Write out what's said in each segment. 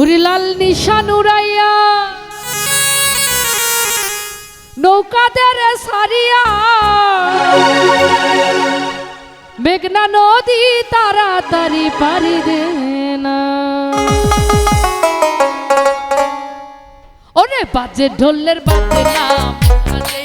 হরিলাল নিশান উড়াইয়া। নৌকাদের সারিয়া। মেঘনা নদী তাড়াতাড়ি পারি দে না। ওরে বাজে ঢোলের বাজে বাজে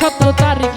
সত্য তারিখ